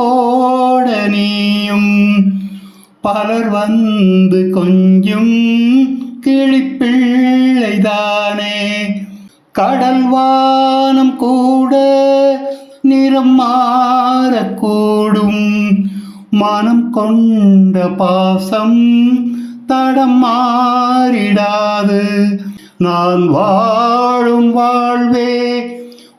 போட நீயும். பலர் வந்து கொஞ்சும் கிளிப்பிள்ளைதானே. கடல்வானம் கூட நிறம் மாறக்கூடும். மனம் கொண்ட பாசம் தடம் மாறிடாது. நான் வாழும் வாழ்வே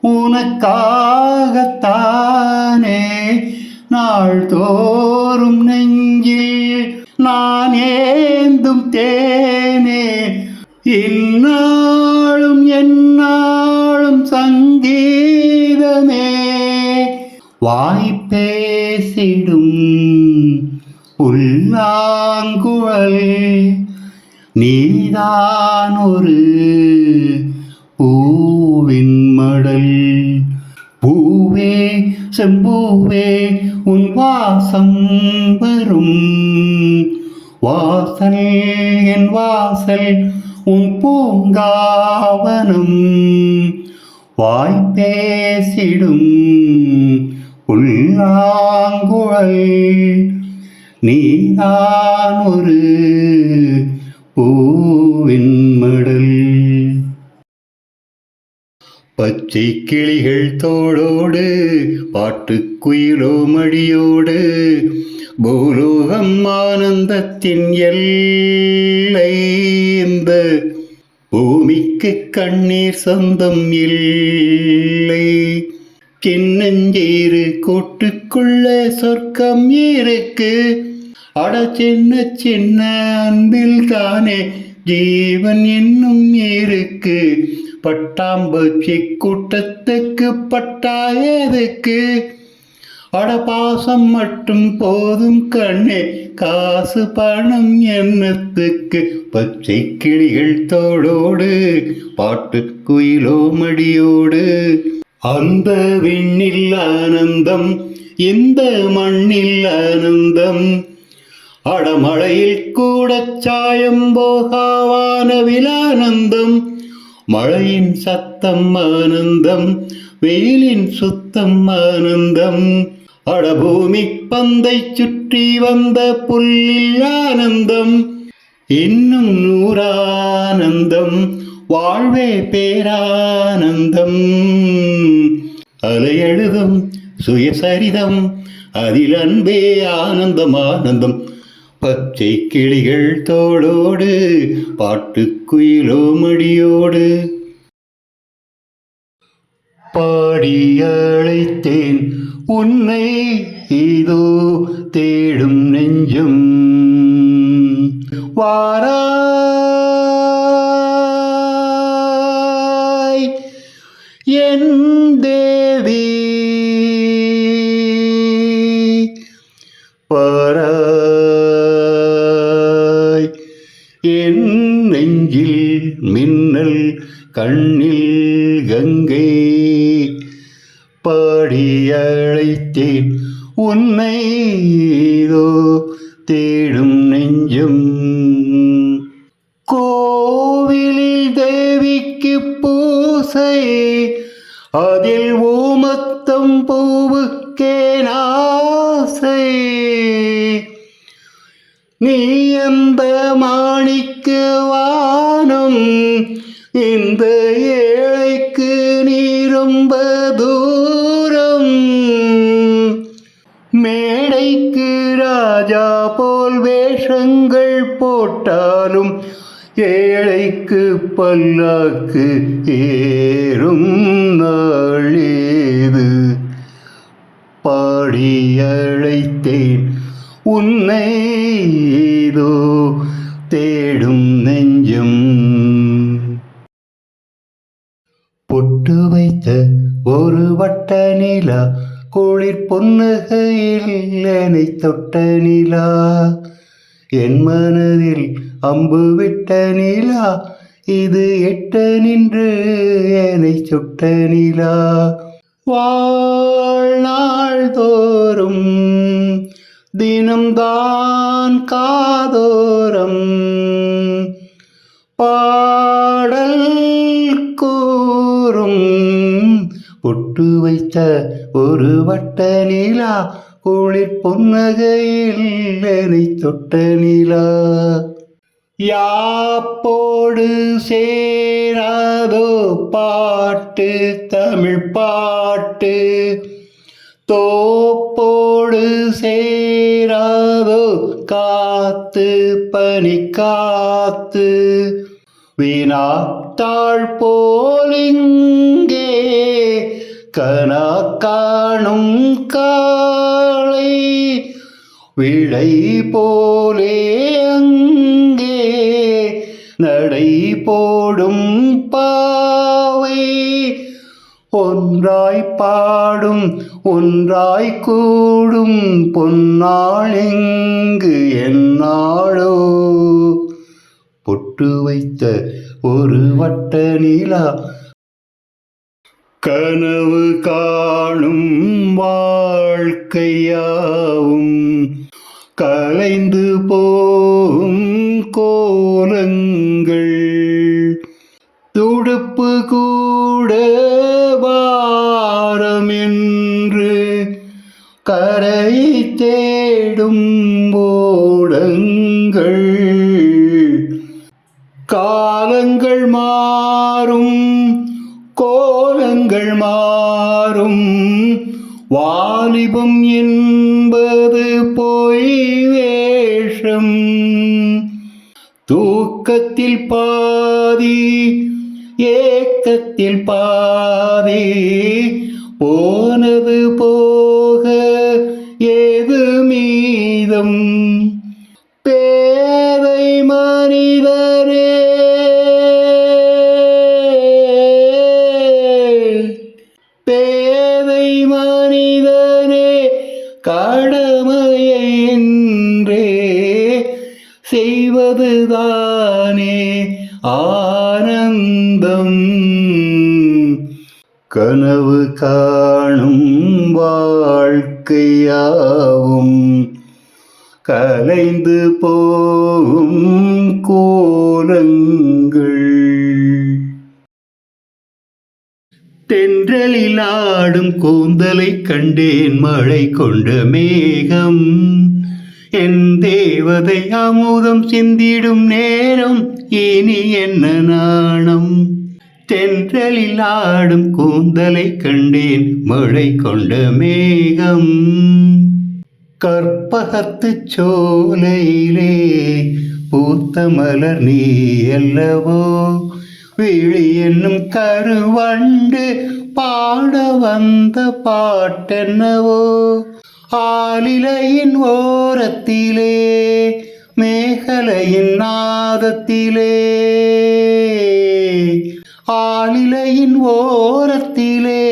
உனக்காகத்தானே. நாள்தோறும் நெஞ்சில் நான் ஏந்தும் தேனே. இந்நாளும் என்னாளும் சங்கீதமே. வாய்ப்பேசிடும் புல்லாங்குழல் நீதான் ஒரு பூவின் மடல். செம்பூவே உன் வாசம் வரும். வாசல் என் வாசல் உன் பூங்காவனம். வாய் பேசிடும் புல்லாங்குழல் நீதான் ஒரு பூவின் பச்சை கிளிகள் தோளோடு பாட்டுக்குயிலோ மடியோடு பூலோகம் ஆனந்தத்தின் எல்லை இந்த பூமிக்கு கண்ணீர் சொந்தம் இல்லை. கிண்ணஞ்சீரு கூட்டுக்குள்ள சொர்க்கம் இருக்கு. அட சின்ன சின்ன அன்பில் தானே ஜீவன் என்னும் இருக்கு. பட்டாம்பூச்சி கூட்டத்துக்கு பட்டாயதுக்கு. அட பாசம் மட்டும் போதும் கண்ணே காசு பணம் எண்ணத்துக்கு பச்சை கிளிகள் தோளோடு பாட்டு குயிலோ மடியோடு. அந்த விண்ணில் ஆனந்தம் இந்த மண்ணில் ஆனந்தம்? அடமழையில் கூட சாயம் போகாவானவில் ஆனந்தம். மழையின் சத்தம் ஆனந்தம் வெயிலின் சுத்தம் ஆனந்தம். அடபூமி பந்தை சுற்றி வந்த புல்லில் ஆனந்தம் இன்னும் நூறானந்தம் வாழ்வே பேரானந்தம். அலையெழுதும் சுயசரிதம் அதில் அன்பே ஆனந்தம் ஆனந்தம். பச்சை கிளிகள் தோளோடு பாட்டுக்குயிலோ மடியோடு. பாடி அழைத்தேன் உன்னை இதோ தேடும் நெஞ்சும். வா ஏழைக்கு வானம் இந்த ஏழைக்கு நீ ரொம்ப தூரம். மேடைக்கு ராஜா போல் வேஷங்கள் போட்டாலும் ஏழைக்கு பல்லாக்கு ஏறும் நாளேது பாடி அழைத்தேன் உன்னை ஏதோ தேடும் நெஞ்சம். பொட்டு வைத்த ஒரு வட்ட நிலா குளிர் பொன்னுகையில் என்னை தொட்ட நிலா. என் மனதில் அம்பு விட்ட நிலா இது எட்ட நின்று என்னை சுட்ட நிலா. வாழ்நாள் தோறும் தினம்தான் காதோரம். பாடல் கூறும். பொட்டு வைத்த ஒரு வட்ட நிலா குளிர் பொன்னகையில் என்னை தொட்ட நிலா. யாப்போடு சேராதோ பாட்டு தமிழ் பாட்டு. தோ பனி காத்து வினாத்தாள் போலிங்கே கனா காணும் காளை விடை போலே அங்கே நடை போடும் ஒன்றாய் பாடும் ஒன்றாய் கூடும் பொன்னாளிங்கு என்னாளோ? பொட்டு வைத்த ஒரு வட்ட நிலா கனவு காணும் வாழ்க்கையாவும் கலைந்து போகும் கோல என்று கரை தேடும் ஓடங்கள் காலங்கள் மாறும் கோலங்கள் மாறும். வாலிபம் என்பது பொய் வேஷம். தூக்கத்தில் பாதி ஏக்கத்தில் பாதி போனது போக ஏது மீதம்? பேதை மனிதரே! பேதை மனிதனே கடமையை என்றே செய்வதுதானே? ஆ கனவு காணும் வாழ்க்கையாவும் கலைந்து போகும் கோலங்கள். தென்றலில் ஆடும் கூந்தலை கண்டேன் மழை கொண்ட மேகம். என் தேவதை அமுதம் சிந்திடும் நேரம் இனி என்ன நாணம்? தென்றலில் ஆடும் கூந்தலை கண்டேன் மழை கொண்ட மேகம். கற்பகத்து சோலையிலே பூத்த மலர் நீ அல்லவோ? விழி என்னும் கருவண்டு பாட வந்த பாட்டென்னவோ? ஆலிலையின் ஓரத்திலே மேகலையின் நாதத்திலே. ஆளிலையின் ஓரத்திலே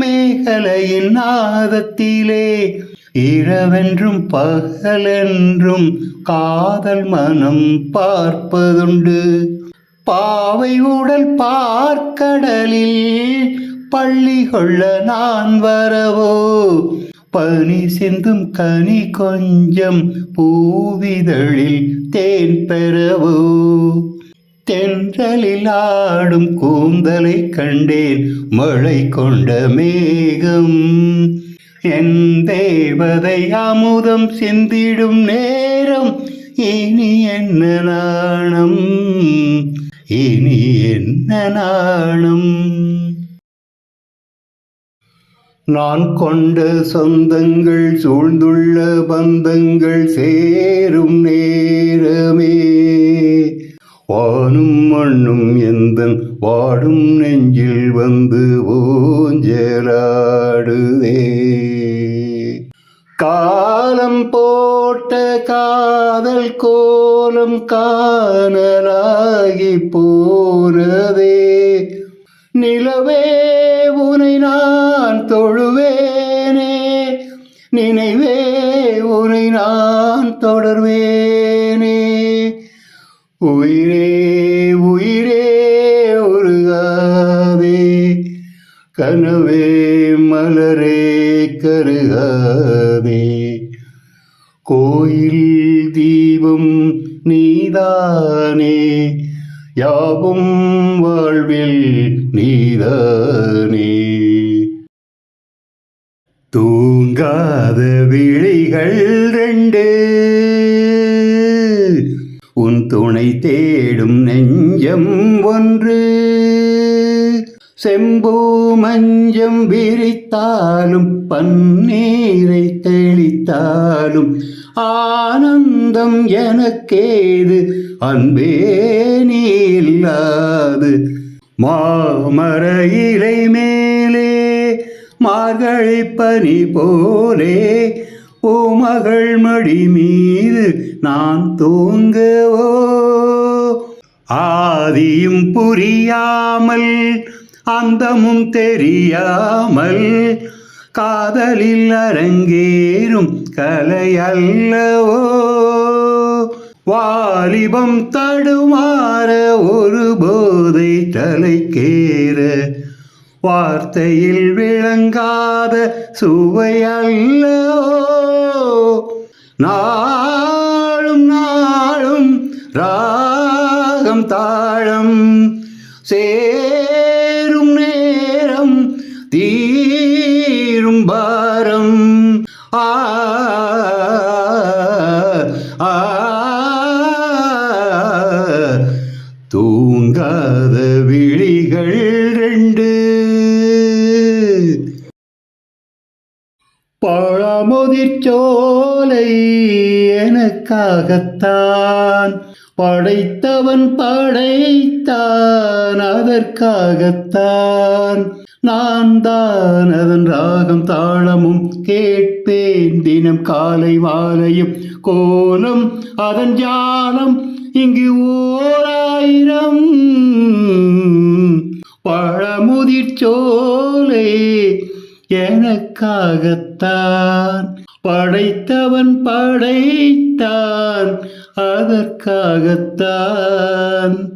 மேகலையின் நாதத்திலே. இரவென்றும் பகலென்றும் காதல் மனம் பார்ப்பதுண்டு. பாவை உடல் பார்க்கடலில் பள்ளி கொள்ள நான் வரவோ? பனி சிந்தும் கனி கொஞ்சம் பூவிதழில் தேன் பெறவோ? தென்றலில் ஆடும் கூந்தலை கண்டேன். மழை கொண்ட மேகம் என் தேவதை அமுதம் சிந்திடும் நேரம். இனி என்ன நாணம்? இனி என்ன நாணம்? நான் கொண்ட சொந்தங்கள் சூழ்ந்துள்ள பந்தங்கள் சேரும் நேரமே. வானும் மண்ணும் எந்தன் வாடும் நெஞ்சில் வந்து ஊஞ்சலாடுதே காலம் போட்ட காதல் கோலம் காணலாகி போனதே நிலவே உனை நான் தொழுவேனே நினைவே உனை நான் தொடர்வேனே. உயிர் கனவே மலரே கருகாதே. கோயில் தீபம் நீதானே யாவும் வாழ்வில் நீதானே. தூங்காத விழிகள் ரெண்டு உன் துணை தேடும் நெஞ்சம் ஒன்று. செம்பூ மஞ்சம் விரித்தாலும் பன்னீரை தெளித்தாலும் ஆனந்தம் எனக்கேது அன்பே நீ இல்லாது மாமர இலை மேலே மார்கழி பனி போலே பூமகள் மடி மீது நான் தூங்குவோ ஆதியும் புரியாமல் அந்தமும் தெரியாமல் காதலில் அரங்கேறும் கலை அல்லவோ வாலிபம் தடுமாற ஒரு போதை தலைக்கேற வார்த்தையில் விளங்காத சுவை அல்லவோ நாளும் நாளும் ராகம் தாழம் சே பாரம். ஆ தூங்காத விழிகள் ரெண்டு. பழமுதிர்ச்சோலை எனக்காக எனக்காகத்தான் படைத்தவன் படைத்தான் அதற்காகத்தான். நான் தான் அதன் ராகம் தாளமும் கேட்பேன். தினம் காலை மாலையும் கோலம் அதன் ஜாலம் இங்கு ஓராயிரம். பழமுதிர் சோலை எனக்காகத்தான். படைத்தவன் படைத்தான் அதற்காகத்தான்.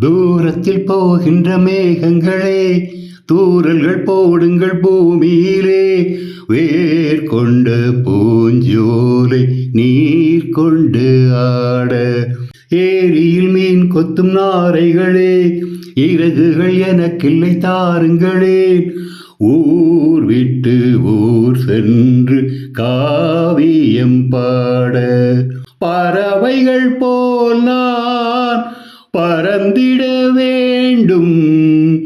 தூரத்தில் போகின்ற மேகங்களே தூரல்கள் போடுங்கள் பூமியிலே. வேர் கொண்ட பூஞ்சோலை நீர் கொண்டு ஆட. ஏரியில் மீன் கொத்தும் நாரைகளே இறகுகள் எனக்கில்லை தாருங்களே. ஊர் விட்டு ஊர் சென்று காவியம் பாட. பறவைகள் போல் நான் பறந்திட வேண்டும்.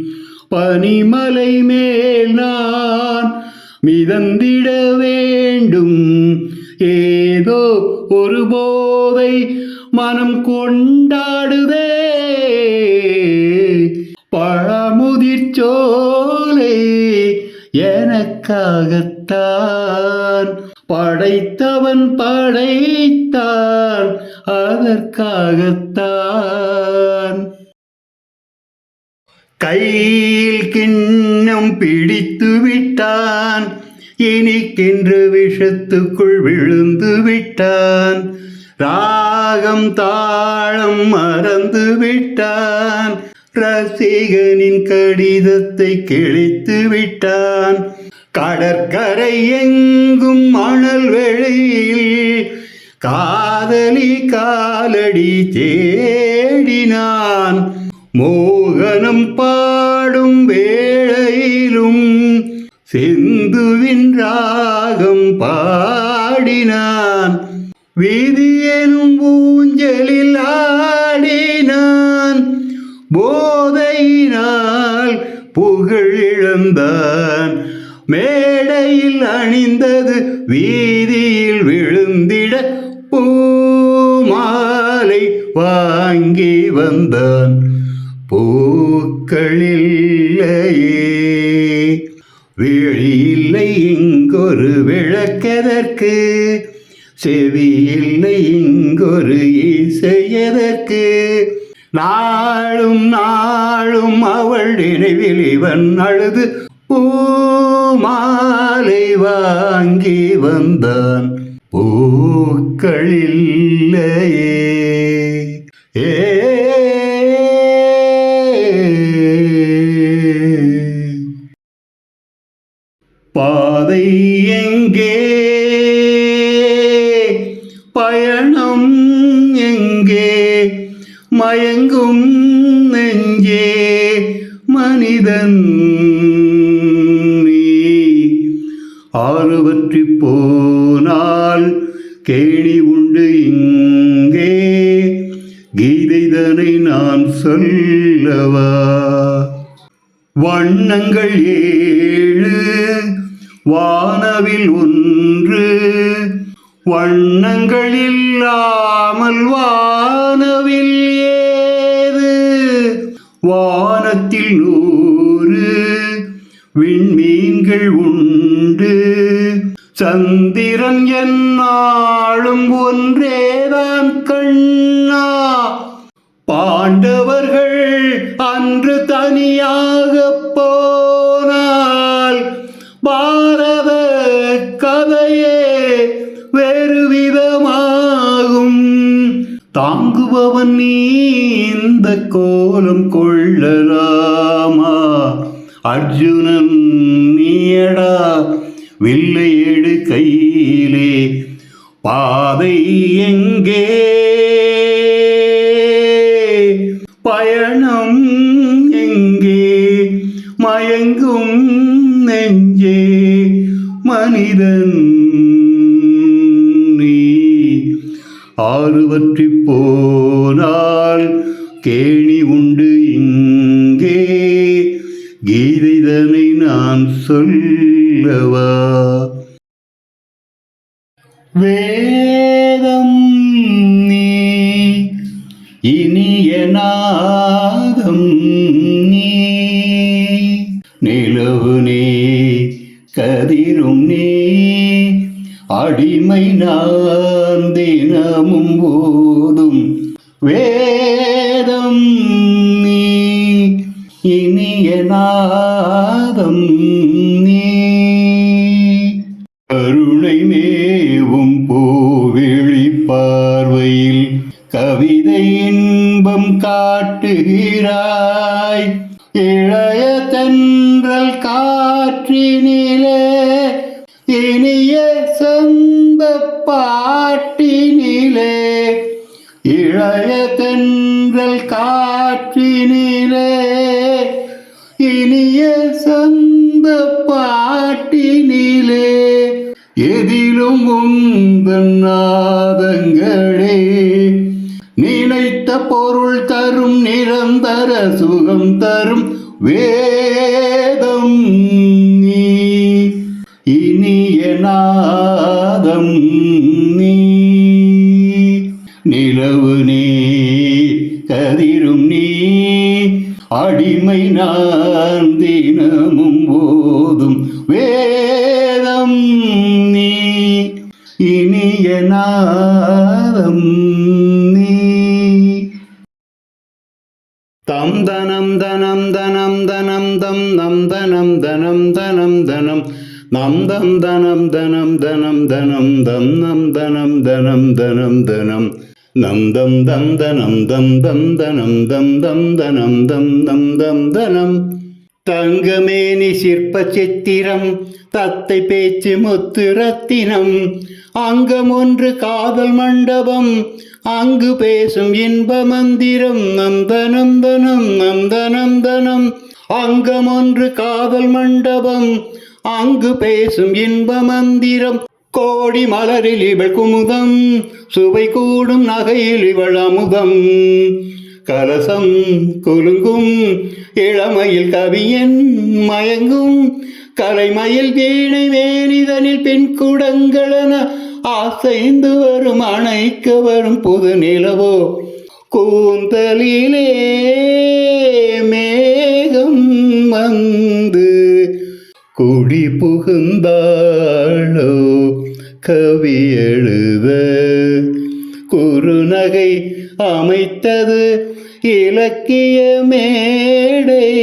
பனிமலை மேல் நான் மிதந்திட வேண்டும். ஏதோ ஒரு போதை மனம் கொண்டாடுதே. பழமுதிர்ச்சோலை எனக்காகத்தான் படைத்தவன் படைத்தான் அதற்காகத்தான். கையில் கிண்ணம் பிடித்து விட்டான் இனிக்கென்று விஷத்துக்குள் விழுந்து விட்டான். ராகம் தாளம் மறந்து விட்டான் ரசிகனின் கடிதத்தை கிழித்து விட்டான். கடற்கரை எங்கும் மணல் வெளியில் காதலி காலடி தேடினான். மோகனம் பாடும் வேளையிலும் செந்துவின் ராகம் பாடினான். வீதியெனும் ஊஞ்சலில் ஆடினான். போதையினால் புகழ் இழந்தான் மேடையில் அணிந்தது வீதியில் விழுந்திட பூமாலை வா வாங்கி வந்தான். பூக்களில்லையே விழியில்லை இங்கொரு விளக்கதற்கு செவியில்லை இங்கொரு இசையதற்கு. நாளும் நாளும் அவள் நினைவில் இவன் அழுது பூ மாலை வாங்கி வந்தான். பூக்களில்லையே ஆறுவற்றி போனால் கேணி உண்டு இங்கே. கீதைதனை நான் சொல்லவா? வண்ணங்கள் ஏழு வானவில் ஒன்று. வண்ணங்கள் இல்லாமல் வானவில் ஏது? வானத்தில் நூறு விண்மீன்கள் உண்டு சந்திரன் என்னாலும் ஒன்றேதான் கண்ணா. பாண்டவர்கள் அன்று தனியாக போனால் பாரத கதையே வேறு விதமாகும். தாங்குபவன் நீ இந்த கோலம் கொள்ளலாமா? அர்ஜுனன் நீயடா. பாதை எங்கே? இனிய தென்றல் காற்றினிலே இனிய சொந்த பாட்டினிலே எதிலும் உந்தன் நாதங்களே நினைத்த பொருள் தரும் நிரந்தர சுகம் தரும் வே நான் தினமும் போதும் வேதம் நீ இனிய நாதம் நீ தம் தனம் தனம் தனம் தனம் தம் நம் தனம் தனம் தனம் தனம் நம் தம் தனம் தனம் தனம் தனம் தம் நம் தனம் தனம் தனம் தனம் நந்தம் தந்தனம் தம் தனம் தம் தம் தனம் தம் தம் தனம் தம் தம் தம் தனம். தங்கமேனி சிற்ப சித்திரம் தத்தை பேச்சு முத்து ரத்தினம். அங்கம் ஒன்று காதல் மண்டபம் அங்கு பேசும் இன்ப மந்திரம். நந்தனம் தனம் நந்தனம் தனம். அங்கம் ஒன்று காதல் மண்டபம் அங்கு பேசும் இன்ப மந்திரம். கோடி மலரில் இவள் குமுதம் சுவை கூடும் நகையில் இவள் அமுதம். கலசம் குலுங்கும் இளமையில் கவியன் மயங்கும் கலைமயில் வீணை வேணிதனில் பெண் குடங்களென ஆசைந்து வரும் அணைக்க வரும் புது நிலவோ. கூந்தலிலே மேகம் வந்து குடி புகுந்தாளோ. கவி எழுத. குறுநகை அமைத்தது இலக்கிய மேடை.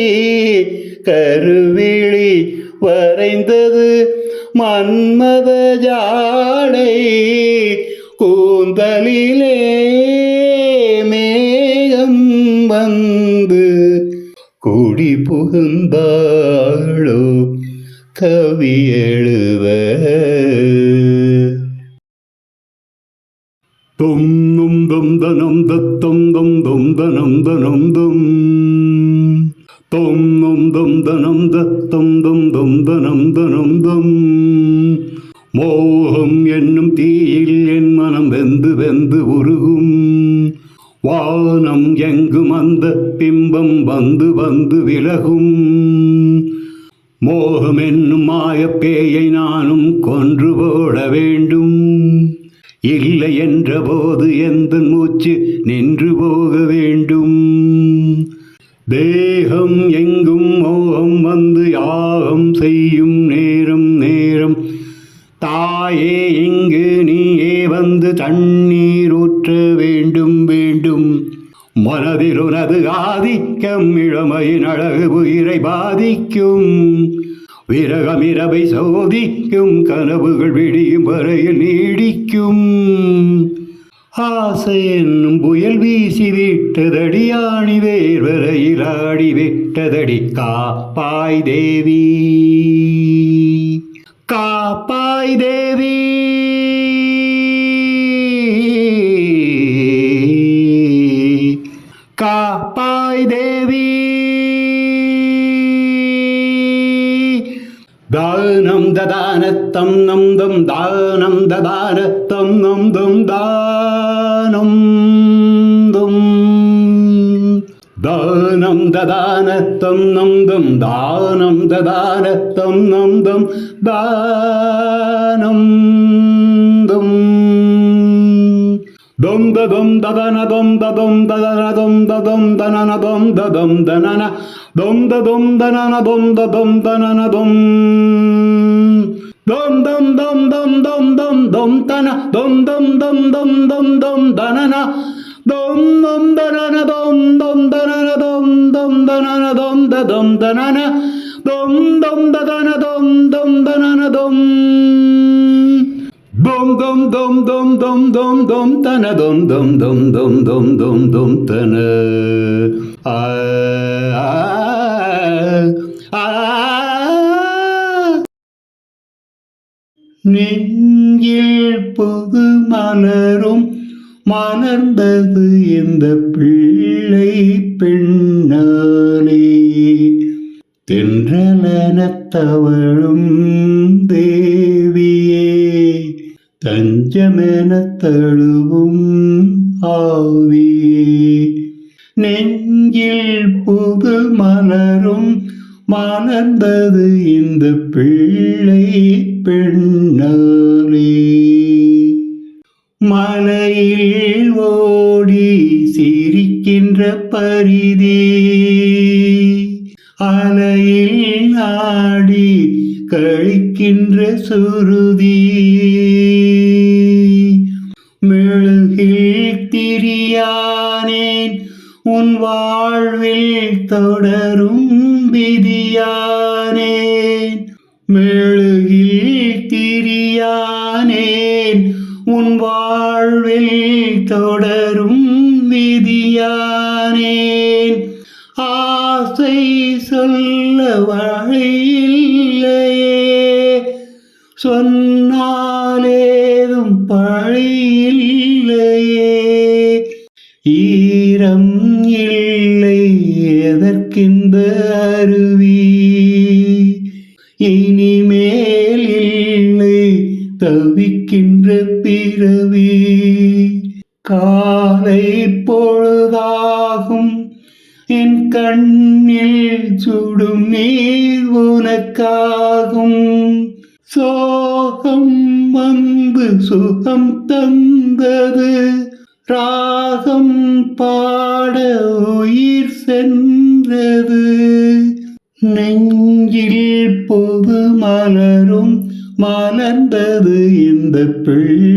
கருவிழி வரைந்தது மன்மத ஜாடை. கூந்தலிலே மேகம் வந்து குடி புகுந்தாளோ. கவி எழுத. தொம் நும் தொம் தனம் தத்தம் தொம் தொம் தனம் தனம் தொம் தொம் நும் தொம் தனம் தத்தம் தொம் தொம் தனம் தனம் தொம் மோகம் என்னும் தீயில் என் மனம் வெந்து வெந்து உருகும். வானம் எங்கும் அந்த பிம்பம் வந்து வந்து விலகும். இங்கு நீயே வந்து தண்ணீர் ஊற்ற வேண்டும் வேண்டும். மனதில் உனது ஆதிக்கம் இளமையின் அழகு உயிரை பாதிக்கும். விரகம் இரவை சோதிக்கும் கனவுகள் விடியும் வரையில் நீடிக்கும். ஆசை என்னும் புயல் வீசி விட்டதடி ஆணி வேர் வரையில் ஆடி விட்டதடி. காப்பாய் தேவி. காப்பாய் தேவி ததானத்தம் நம் தம் தானம் ததானத்தம் நம் தம் தானம் தம் தானம் ததானத்தம் நம் தம் தானம் ததானத்தம் நம் தம் தானம் தம் Dum da dum da da na dum da dum da da na dum da dum da na na dum da dum da na na dum da dum da na na dum da dum da na na dum dum dum dum dum dum dum dum da na dum dum dum dum dum dum da na na dum dum da na na dum dum da na na dum dum da na na dum da dum da na na dum dum da da na dum dum da na na dum Dum dum dum dum dum dum dum tana dum dum dum dum dum dum dum tana. நெஞ்சில் புது மலரும் மலர்ந்தது இந்த பிள்ளை பெண்ணாலே. தென்றலனத்தவளும் தேவியே தஞ்சமென தழுவும் ஆவியே. நெஞ்சில் புது மலரும் மலர்ந்தது இந்த பிள்ளை பெண் பரிதி. அலையில் ஆடி கழிக்கின்ற சுருதி. மெழுகில் திரியானேன் உன் வாழ்வில் தொடரும் விதியானேன். மெழுகில் திரியானேன் உன் வாழ்வில் தொடரும் விதியா வழியில்லையே. சொன்னாலேதும் பழியில்லையே. ஈரம் இல்லை எதற்கிந்த அருவி. இனிமேல் இல்லை தவிக்கின்ற பிறவி. காலை பொழுதாகும் என் கண்ணில் சுடும் நீர் உனக்காகும். சோகம் வந்து சுகம் தந்தது. ராகம் பாட உயிர் சென்றது. நெஞ்சில் பொது மலரும் மலர்ந்தது இந்த பிள்ளை.